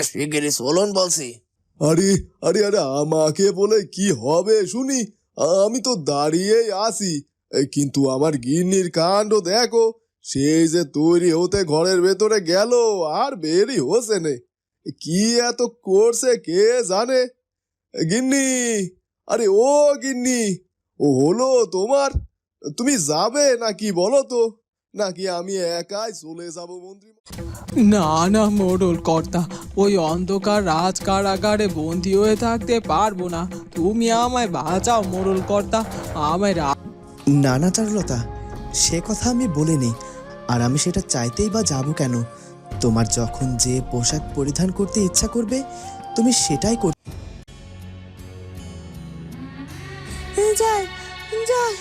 শিগগিরই চলুন বলছি। আরে আরে আরে, আমাকে বলে কি হবে শুনি? আমি তো দাঁড়িয়েই আছি। কিন্তু আমার গিন্নির কাণ্ড দেখো। সেই যে তৈরি হতে ঘরের ভেতরে গেল, আর বেরি হচ্ছে নে। কি এত করছে কে জানে? গিন্নি, আরে ও গিন্নি, ও হলো তোমার? তুমি যাবে নাকি বলো তো? নাকি আমি একাই চলে যাব মন্ত্রী না না মোড়ল কর্তা। ওই অন্ধকার রাজ কারাগারে বন্দি হয়ে থাকতে পারব না। তুমি আমায় বাঁচাও মোড়ল কর্তা। আমায় রা- না না চারুলতা সে কথা আমি বলে বলিনি। আর আমি সেটা চাইতেই বা যাব কেন? তোমার যখন যে পোশাক পরিধান করতে ইচ্ছা করবে তুমি সেটাই কর জল জল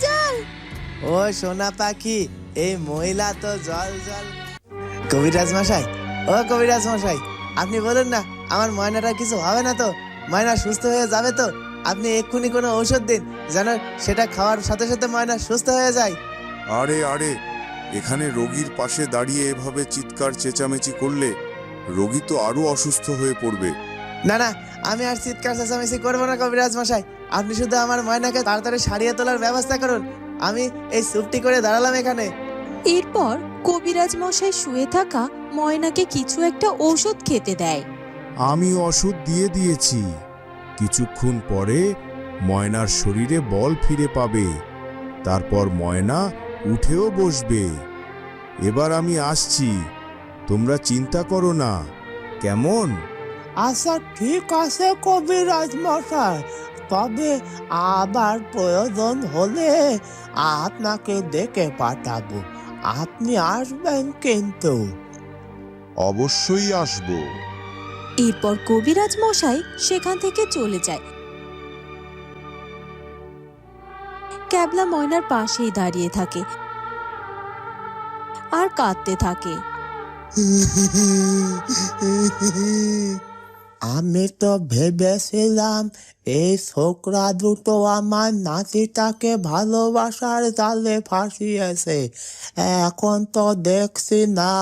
জল। ও সোনা পাখি এই মহিলা তো জল জল। কবিরাজ মশাই ও কবিরাজ মশাই আপনি বলুন না আমার ময়নাটা কিছু হবে না তো? ময়না সুস্থ হয়ে যাবে তো? আপনি এক্ষুনি কোনো ঔষধ দিন যেন সেটা খাওয়ার সাথে সাথে ময়না সুস্থ হয়ে যায়। আরে আরে এখানে রোগীর পাশে দাঁড়িয়ে এভাবে চিৎকার চেঁচামেচি করলে রোগী তো আরও অসুস্থ হয়ে পড়বে। না না আমি আর চিৎকার চেঁচামেচি করব না কবিরাজ মশাই। আপনি শুধু আমার ময়নাকে তাড়াতাড়ি সারিয়ে তোলার ব্যবস্থা করুন। আমি এই চুপটি করে দাঁড়ালাম এখানে। এরপর কবিরাজ মশাই শুয়ে থাকা ময়নাকে কিছু একটা ঔষধ খেতে দেয়। আমি ওষুধ দিয়ে দিয়েছি। কিছুক্ষণ পরে ময়নার শরীরে বল ফিরে পাবে। তারপর ময়না উঠেও বসবে। এবার আমি আসছি। তোমরা চিন্তা করো না। কেমন? আচ্ছা ঠিক আছে কবিরাজ মশাই। তবে আবার প্রয়োজন হলে আপনাকে ডেকে পাঠাবো। আপনি আসবেন কিন্তু। অবশ্যই আসব। এরপর কবিরাজ মশাই সেখান থেকে চলে যায়। ক্যাবলা ময়নার পাশেই দাঁড়িয়ে থাকে। আর কাঁদতে থাকে। আমি তো ভেবেছিলাম এই ছোকরা দুটো আমার নাতিটাকে ভালোবাসার জালে ফাঁসিয়েছে। এখন তো দেখছি না,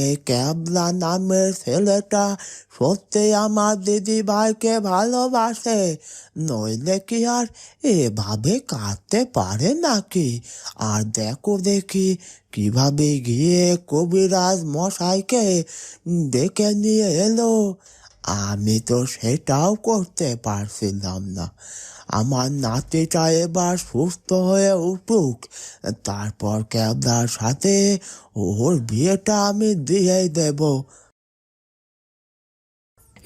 এই ক্যাবলা নামের ছেলেটা সত্যি আমার দিদি ভাইকে ভালোবাসে। নইলে কি আর এভাবে কাঁদতে পারে নাকি? আর দেখো দেখি কীভাবে গিয়ে কবিরাজ মশাইকে ডেকে নিয়ে এলো। আমি তো সেটাও করতে পারছিলাম না। আমার নাতিটা এবার সুস্থ হয়ে উঠুক, তারপর ক্যাবলার সাথে ওর বিয়েটা আমি দিয়েই দেব।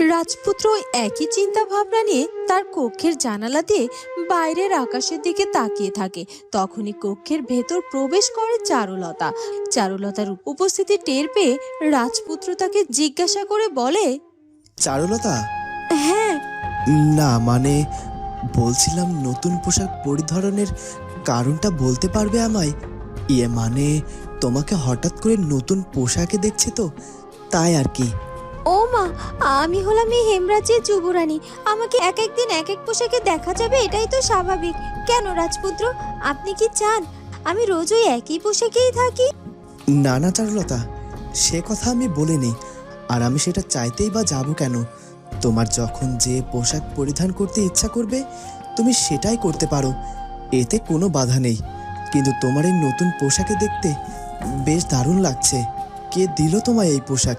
রাজপুত্র একই চিন্তা ভাবনা নিয়ে তার কক্ষের জানালা দিয়ে বাইরের আকাশের দিকে তাকিয়ে থাকে। তখনই কক্ষের ভেতর প্রবেশ করে চারুলতা। চারুলতার উপস্থিতি টের পেয়ে রাজপুত্র তাকে জিজ্ঞাসা করে বলে চারুলতা? হ্যাঁ। না মানে বলছিলাম নতুন পোশাক পরিধারণের কারণটা বলতে পারবে আমায়? ইয়ে মানে তোমাকে হঠাৎ করে নতুন পোশাকে দেখছি তো তাই আর কি। ও মা আমি হলাম এই হেমরাজ্যের যুবরানী। আমাকে এক একদিন এক এক পোশাকে দেখা যাবে এটাই তো স্বাভাবিক। কেন রাজপুত্র আপনি কি চান? আমি রোজ ওই একই পোশাকেই থাকি? না না চারুলতা সে কথা আমি বলিনি। আর আমি সেটা চাইতেই বা যাব কেন? তোমার যখন যে পোশাক পরিধান করতে ইচ্ছা করবে, তুমি সেটাই করতে পারো। এতে কোনো বাধা নেই। কিন্তু তোমার এই নতুন পোশাকে দেখতে বেশ দারুণ লাগছে। কে দিল তোমায় এই পোশাক?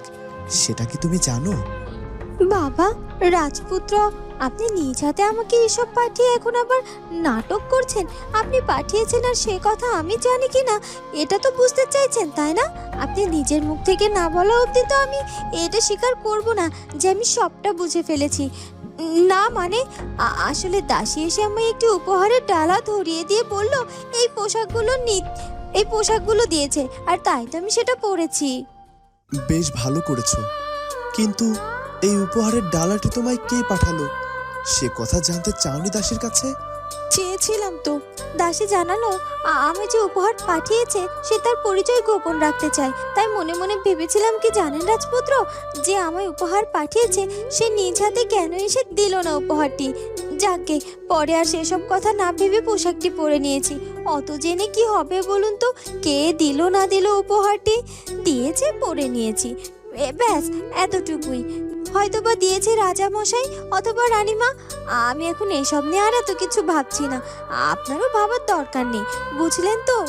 সেটা কি তুমি জানো? বাবা, রাজপুত্র আপনি নিজ হাতে আমাকে এসব পাঠিয়ে এখন আবার নাটক করছেন? আপনি পাঠিয়েছেন আর সে কথা আমি জানি কি না এটা তো বুঝতে চাইছেন, তাই না? আপনি নিজের মুখ থেকে না বলা অবধি তো আমি এটা স্বীকার করব না যে আমি সবটা বুঝে ফেলেছি। না মানে আসলে দাসী এসে আমায় একটি উপহারের ডালা ধরিয়ে দিয়ে বলল, এই পোশাকগুলো নি এই পোশাকগুলো দিয়েছে, আর তাই তো আমি সেটা পরেছি। বেশ ভালো করেছ। কিন্তু এই উপহারের ডালাটি তোমায় কে পাঠালো? সে কথা জানতে চাওনি দাসের কাছে? চেয়েছিলাম তো। দাসী জানালো আমি যে উপহার পাঠিয়েছে, সে তার পরিচয় গোপন রাখতে চায়। তাই মনে মনে ভেবেছিলাম কি জানেন রাজপুত্র, যে আমায় উপহার পাঠিয়েছে, সে নিজ হাতে কেন এসে দিল না উপহারটি? যাকে পরে আর সেসব কথা না ভেবে পোশাকটি পরে নিয়েছি। অত জেনে কি হবে বলুন তো? কে দিল না দিল উপহারটি? দিয়েছে, পরে নিয়েছি। ব্যাস, এতটুকুই। হয়তো বা দিয়েছে রাজা মশাই অথবা রানীমা। আমি এখন এসব নিয়ে আর এত কিছু ভাবছি না। আপনারও ভাবার দরকার নেই, বুঝলেন তো?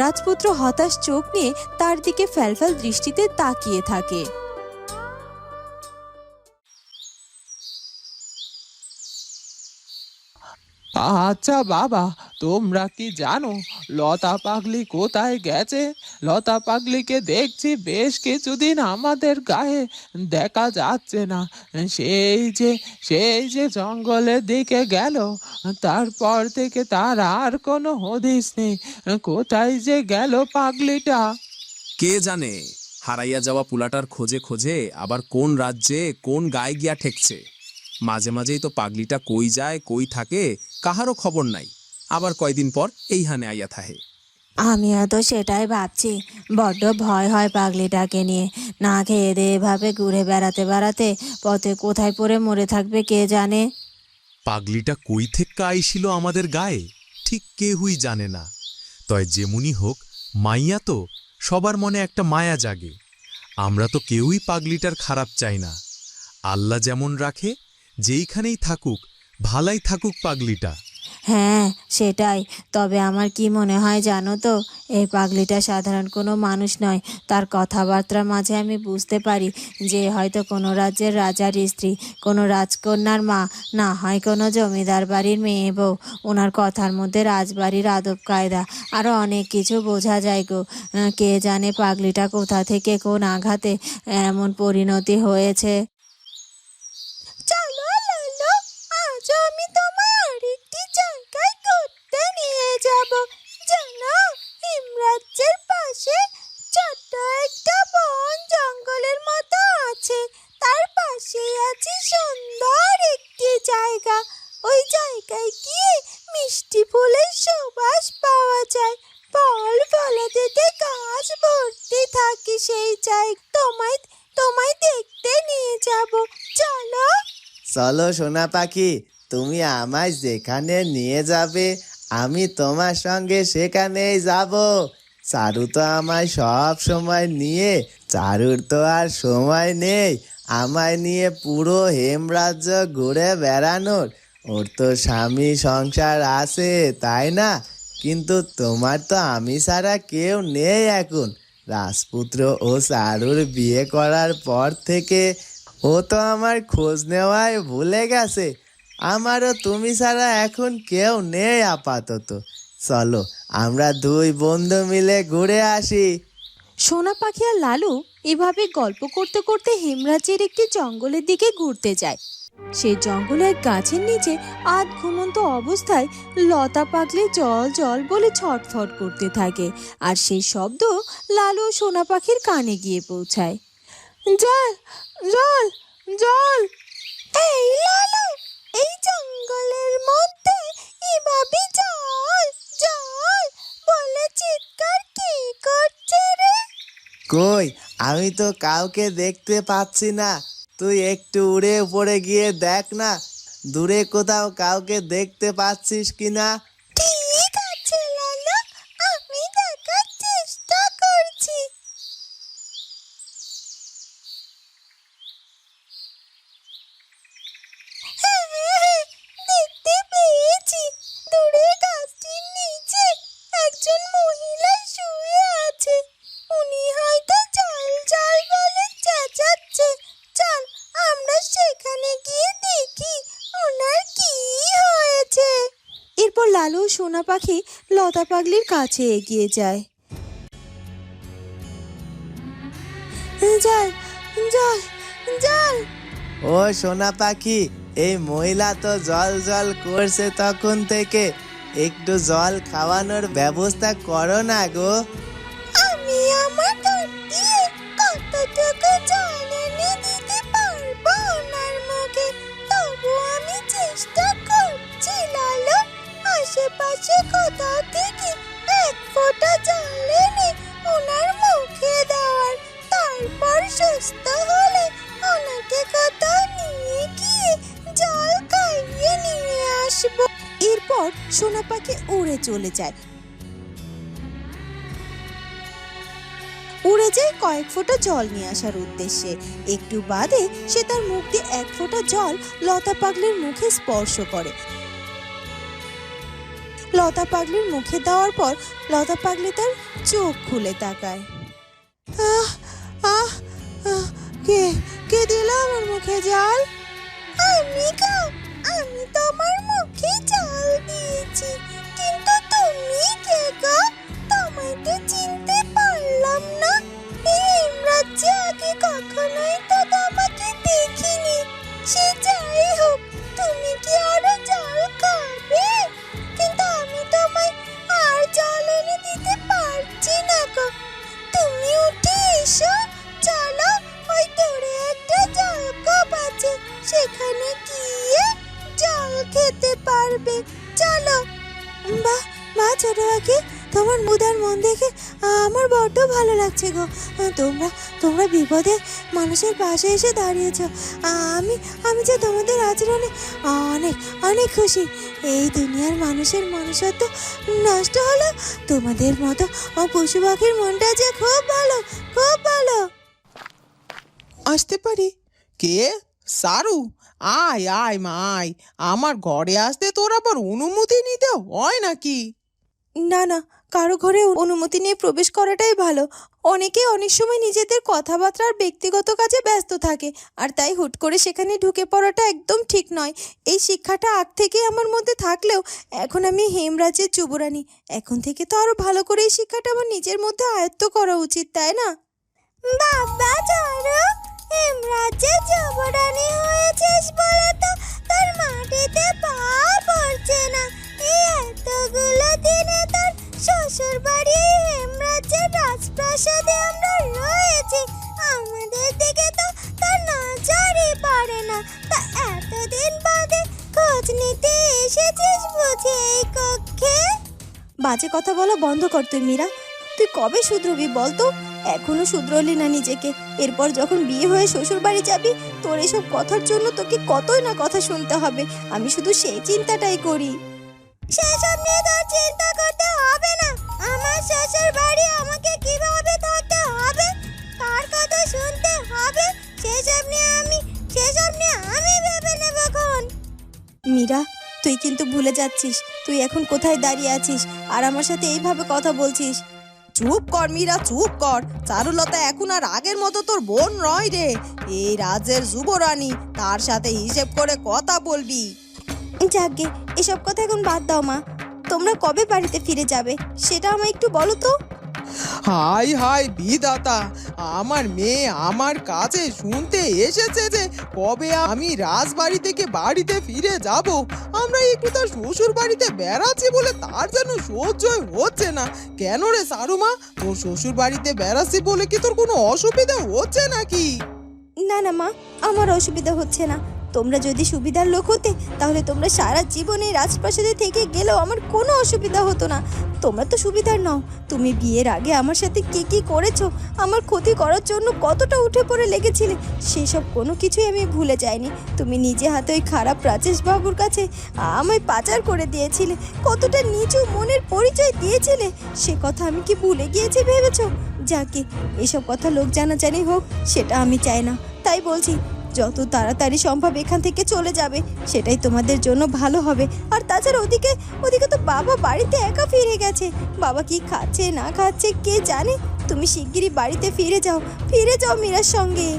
রাজপুত্র হতাশ চোখ নিয়ে তার দিকে ফ্যালফ্যাল দৃষ্টিতে তাকিয়ে থাকে। আচ্ছা বাবা, তোমরা কি জানো লতা পাগলি কোথায় গেছে? লতা পাগলিকে দেখছি বেশ কিছুদিন আমাদের গায়ে দেখা যাচ্ছে না। সেই যে সেই যে জঙ্গলের দিকে গেল, তারপর থেকে তার আর কোনো হদিস নেই। কোথায় যে গেল পাগলিটা? কে জানে? হারাইয়া যাওয়া পুলাটার খোঁজে খোঁজে আবার কোন রাজ্যে কোন গায়ে গিয়া ঠেকছে? মাঝে মাঝেই তো পাগলিটা কই যায়, কই থাকে কাহারও খবর নাই। আবার কয়দিন পর এইখানে আইয়া থাহে আমিও তো সেটাই ভাবছি। বড্ড ভয় হয় পাগলিটাকে নিয়ে। না খেয়ে দিয়ে এভাবে ঘুরে বেড়াতে বেড়াতে পথে কোথায় পড়ে মরে থাকবে কে জানে? পাগলিটা কই থেকে আইছিল আমাদের গায়ে? ঠিক কেহুই জানে না। তয় যেমনি হোক মাইয়া তো সবার মনে একটা মায়া জাগে। আমরা তো কেউই পাগলিটার খারাপ চাই না। আল্লাহ যেমন রাখে যেইখানেই থাকুক ভালাই থাকুক পাগলিটা। হ্যাঁ সেটাই। তবে আমার কি মনে হয় জানো তো? এই পাগলিটা সাধারণ কোনো মানুষ নয়। তার কথাবার্তার মাঝে আমি বুঝতে পারি যে হয়তো কোনো রাজ্যের রাজার স্ত্রী, কোনো রাজকন্যার মা, না হয় কোনো জমিদার বাড়ির মেয়ে বউ। ওনার কথার মধ্যে রাজবাড়ির আদব কায়দা আরও অনেক কিছু বোঝা যায় গো। কে জানে পাগলিটা কোথা থেকে কোন আঘাতে এমন পরিণতি হয়েছে? যাব। জানো, হিমরাজ্যের পাশে ছোট্ট একটা বন জঙ্গলের মতো আছে। তার পাশে আছে সুন্দর একটি জায়গা। ওই জায়গায় গিয়ে মিষ্টি ফুলের সুবাস পাওয়া যায়। ফল ফলাদিতে গাছ ভর্তি থাকে সেই জায়গা। তোমায় তোমায় দেখতে নিয়ে যাব। চলো। চলো সোনা পাখি, তুমি আমায় যেখানে নিয়ে যাবে আমি তোমার সঙ্গে সেখানেই যাব। চারু তো আমায় সব সময় নিয়ে, চারুর তো আর সময় নেই। আমায় নিয়ে পুরো হেমরাজ্য ঘুরে বেড়ানোর। ওর তো স্বামী সংসার আছে, তাই না? কিন্তু তোমার তো আমি ছাড়া কেউ নেই এখন। রাজপুত্র ও চারুর বিয়ে করার পর থেকে ও তো আমার খোঁজ নেওয়ায় ভুলে গেছে। আমারও তুমি ছাড়া এখন কেউ নেই আপাতত। চলো আমরা দুই বন্ধু মিলে ঘুরে আসি। সোনা পাখি আর লালু এভাবে গল্প করতে করতে হেমরাজ্যের একটি জঙ্গলের দিকে ঘুরতে যায়। সেই জঙ্গলে এক গাছের নিচে আধ ঘুমন্ত অবস্থায় লতা পাকলে জল জল বলে ছটফট করতে থাকে আর সেই শব্দ লালু সোনা পাখির কানে গিয়ে পৌঁছায়। জল জল জল। এই লালু! এই জঙ্গলের মধ্যে এভাবে জল জল, বলে চিৎকার কি করছে রে? কই, আমি তো কাউকে দেখতে পাচ্ছি না। তুই একটু উড়ে উপরে গিয়ে দেখ না, দূরে কোথাও কাউকে দেখতে পাচ্ছিস কিনা ঠিক আছে লালু আমি দেখার চেষ্টা করছি হ্যাঁ, দেখতে পেয়েছি দূরে গাছটির নিচে একজন মহিলা শুয়ে আছে উনি হয়তো জল জল বলে চেঁচাচ্ছে চল আমরা সেখানে গিয়ে দেখি ওনার কি হয়েছে এরপর লালু ও সোনা পাখি লতা পাগলির কাছে এগিয়ে যায়। জল জল জল ও সোনা পাখি এই মহিলা তো জল জল করছে তখন থেকে। একটু জল খাওয়ানোর ব্যবস্থা করো না গো। আমি আমার দর দিয়ে কতটুকু আশেপাশে কোথাও থেকে এক ফোঁটা জল এনে ওনার মুখে দেওয়ার। তারপর সুস্থ হলে ওনাকে কোথাও নিয়ে গিয়ে জল খাইয়ে নিয়ে আসব। এরপর সোনা পাখি উড়ে চলে যায়। উড়ে যায় কয়েক ফোঁটা জল নিয়ে আসার উদ্দেশ্যে। একটু বাদে সে তার মুখ দিয়ে এক ফোঁটা জল লতা পাগলের মুখে স্পর্শ করে। লতা পাগলির মুখে দেওয়ার পর লতা পাগলি তার চোখ খুলে তাকায়। আহ আহ কে কে দিল আমার মুখে জল? আমি বাহ বাহ ছোট পাখি তোমার মুদার মন দেখে, আমার বড্ড ভালো লাগছে গো। তোমরা তোমরা বিপদে মানুষের পাশে এসে দাঁড়িয়েছো। আমি আমি যে তোমাদের আচরণে অনেক অনেক খুশি। এই দুনিয়ার মানুষের মনুষ্যত্ব নষ্ট হলো। তোমাদের মতো পশু পাখির মনটা যে খুব ভালো খুব ভালো। আসতে পারি। কে? সারু? আয় আয় মা আয়। আমার ঘরে আসতে তোর আবার অনুমতি নিতে হয় নাকি? না না কারও ঘরে অনুমতি নিয়ে প্রবেশ করাটাই ভালো। অনেকে অনেক সময় নিজেদের কথাবার্তা আর ব্যক্তিগত কাজে ব্যস্ত থাকে আর তাই হুট করে সেখানে ঢুকে পড়াটা একদম ঠিক নয়। এই শিক্ষাটা আগ থেকেই আমার মধ্যে থাকলেও এখন আমি হেমরাজের যুবরানী। এখন থেকে তো আরও ভালো করে এই শিক্ষাটা আমার নিজের মধ্যে আয়ত্ত করা উচিত তাই না? বাবা হেমরাজের যুবরানী হয়েছিস বলে তো? তোর মাটিতে পা পড়ছে না। এই এতগুলো দিনে তোর শ্বশুর বাড়ি হেমরাজের রাজপ্রাসাদে আমরা রয়েছি। আমাদের দিকে তো তোর নজরই পড়ে না। তা এতদিন বাদে খোঁজ নিতে এসেছিস বুঝি এই কক্ষে? বাজে কথা বলা বন্ধ কর তুই মীরা। তুই কবে শুধরবি বল তো? এখনও শুধরলি না নিজেকে। এরপর যখন বিয়ে হয়ে শ্বশুর বাড়ি যাবি, তোর এসব কথার জন্য তোকে কতই না কথা শুনতে হবে। আমি শুধু সেই চিন্তাটাই করি। সেসব নিয়ে তোর চিন্তা করতে হবে না। আমার শ্বশুর বাড়ি আমাকে কীভাবে থাকতে হবে? কার কথা শুনতে হবে? সেসব নিয়ে আমি, সেসব নিয়ে আমি ভেবে নেব এখন মীরা, তুই কিন্তু ভুলে যাচ্ছিস। তুই এখন কোথায় দাঁড়িয়ে আছিস? আর আমার সাথে এইভাবে কথা বলছিস। চুপ কর মীরা, চুপ কর। চারুলতা এখন আর আগের মতো তোর বোন নয় রে। এই রাজ্যের যুবরানী, তার সাথে হিসেব করে কথা বলবি। যাকে এসব কথা এখন বাদ দাও মা। তোমরা কবে বাড়িতে ফিরে যাবে, সেটা আমায় একটু বলো তো। হাই হাই বিধাতা আমার মেয়ে আমার কাছে শুনতে এসেছে যে কবে আমি রাজবাড়ি থেকে বাড়িতে ফিরে যাব। আমরা একটু তার শ্বশুর বাড়িতে বেড়াচ্ছি বলে তার যেন সহ্যই হচ্ছে না। কেন রে সারুমা? তোর শ্বশুর বাড়িতে বেড়াচ্ছি বলে কি তোর কোনো অসুবিধা হচ্ছে নাকি? না না মা, আমার অসুবিধা হচ্ছে না। তোমরা যদি সুবিধার লোক হতে, তাহলে তোমরা সারা জীবনে রাজপ্রাসাদে থেকে গেলেও আমার কোনো অসুবিধা হতো না। তোমরা তো সুবিধার নও। তুমি বিয়ের আগে আমার সাথে কি কি করেছ? আমার ক্ষতি করার জন্য কতটা উঠে পড়ে লেগেছিলে? সেসব কোনো কিছুই আমি ভুলে যাইনি। তুমি নিজে হাতে ওই খারাপ রাজেশ বাবুর কাছে আমায় পাচার করে দিয়েছিলে। কতটা নিচু মনের পরিচয় দিয়েছিলে? সে কথা আমি কি ভুলে গিয়েছি ভেবেছো? যাকে এসব কথা লোক জানাজানি হোক, সেটা আমি চাই না। তাই বলছি যত তাড়াতাড়ি সম্ভব এখান থেকে চলে যাবে, সেটাই তোমাদের জন্য ভালো হবে। আর তাছাড়া ওদিকে ওদিকে তো বাবা বাড়িতে একা ফিরে গেছে। বাবা কি খাচ্ছে, না খাচ্ছে, কে জানে? তুমি শিগগিরই বাড়িতে ফিরে যাও। ফিরে যাও মীরার সঙ্গে।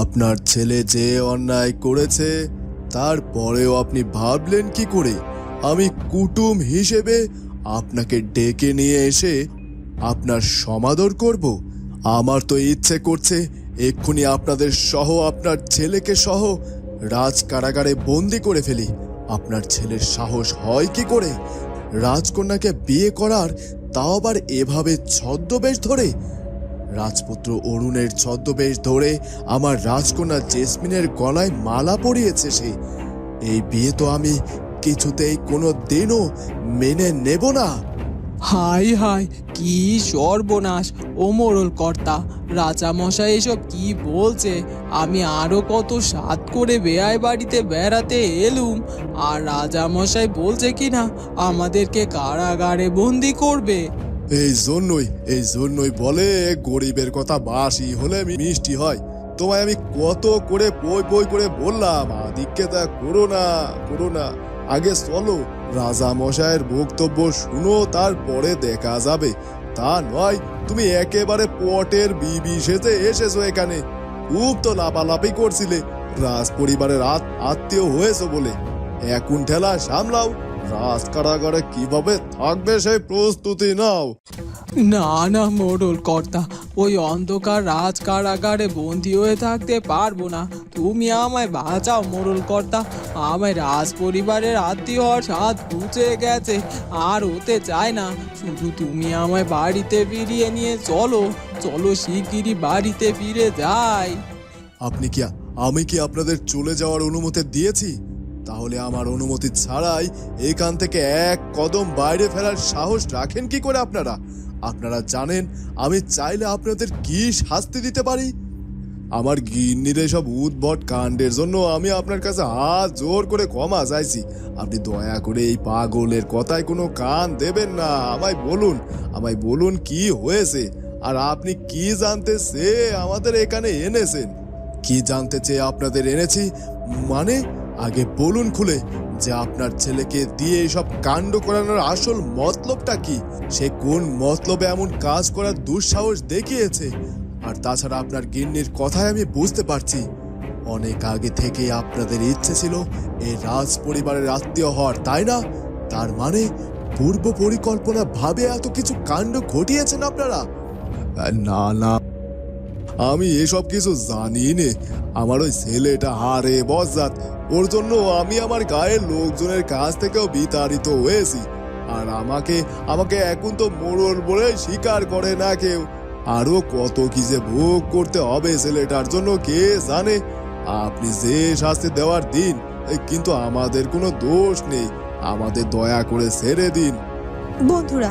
আপনার ছেলে যে অন্যায় করেছে, তারপরেও আপনি ভাবলেন কি করে? আমি কুটুম হিসেবে আপনাকে ডেকে নিয়ে এসে আপনার সমাদর করব। আমার তো ইচ্ছে করছে এক্ষুনি আপনাদের সহ আপনার ছেলেকে সহ রাজ কারাগারে বন্দি করে ফেলি। আপনার ছেলের সাহস হয় কি করে? রাজকন্যাকে বিয়ে করার তাও আবার এভাবে ছদ্মবেশ ধরে? রাজপুত্র অরুণের ছদ্মবেশ ধরে আমার রাজকন্যা জেসমিনের গলায় মালা পরিয়েছে সে। এই বিয়ে তো আমি কিছুতেই কোনো দিনও মেনে নেব না। হাই হাই, কি সর্বনাশ, ও মোড়ল কর্তা। রাজামশাই এসব কি বলছে? আমি আরও কত সাত করে বেয়াই বাড়িতে বেড়াতে এলুম, আর রাজামশাই বলছে কি না আমাদেরকে কারাগারে বন্দি করবে। এই জন্যই এই জন্যই বলে গরিবের কথা বাসি হলে মিষ্টি হয়। তোমায় আমি কত করে বই বই করে বললাম আদিকে তা করো না করো না। আগে চলো রাজা মশাইয়ের বক্তব্য শুনো, তারপরে দেখা যাবে। তা নয়, তুমি একেবারে পটের বিবি সেজে এসেছ এখানে। খুব তো লাপালাপি করছিলে রাজ পরিবারের আত- আত্মীয় হয়েছো বলে। এখন ঠেলা সামলাও রাজ কারাগারে কীভাবে থাকবে সেই প্রস্তুতি নাও। না না মোড়ল কর্তা ওই অন্ধকার রাজ কারাগারে বন্দি হয়ে থাকতে পারব না। তুমি আমায় বাঁচাও মোড়ল কর্তা। আমায় রাজ পরিবারের আত্মীয় স্বাদ ঘুচে গেছে আর হতে চায় না। শুধু তুমি আমায় বাড়িতে ফিরিয়ে নিয়ে চলো চলো শিগগিরই বাড়িতে ফিরে যাই। আপনি কি আমি কি আপনাদের চলে যাওয়ার অনুমতি দিয়েছি? তাহলে আমার অনুমতি ছাড়াই এখান থেকে এক কদম বাইরে ফেরার সাহস রাখেন কি করে আপনারা? আপনারা জানেন আমি চাইলে আপনাদের কি শাস্তি দিতে পারি? আমার গিন্নির সব উদ্ভট কাণ্ডের জন্য আমি আপনার কাছে হাত জোর করে ক্ষমা চাইছি। আপনি দয়া করে এই পাগলের কথায় কোনো কান দেবেন না। আমায় বলুন আমায় বলুন কি হয়েছে? আর আপনি কি জানতে সে আমাদের এখানে এনেছেন? কি জানতে চেয়ে আপনাদের এনেছি? মানে আগে বলুন খুলে যে আপনার ছেলেকে দিয়ে এসব কাণ্ড করানোর আসল মতলবটা কি? সে কোন মতলবে এমন কাজ করার দুঃসাহস দেখিয়েছে? আর তাছাড়া আপনার গিন্নির কথায় আমি বুঝতে পারছি। অনেক আগে থেকেই আপনাদের ইচ্ছে ছিল এই রাজ পরিবারের আত্মীয় হওয়ার, তাই না? তার মানে পূর্ব পরিকল্পনা ভাবে এত কিছু কাণ্ড ঘটিয়েছেন আপনারা? না না। আমি এসব কিছু জানি নে আমার ওই ছেলেটা হারে বজ্জাত। ওর জন্য আমি আমার গায়ের লোকজনের কাছ থেকেও বিতাড়িত হয়েছি। আর আমাকে আমাকে এখন তো মোড়ল বলে স্বীকার করে না কেউ। আরও কত কি যে ভোগ করতে হবে ছেলেটার জন্য কে জানে? আপনি যে শাস্তি দেওয়ার দিন কিন্তু আমাদের কোনো দোষ নেই। আমাদের দয়া করে ছেড়ে দিন। বন্ধুরা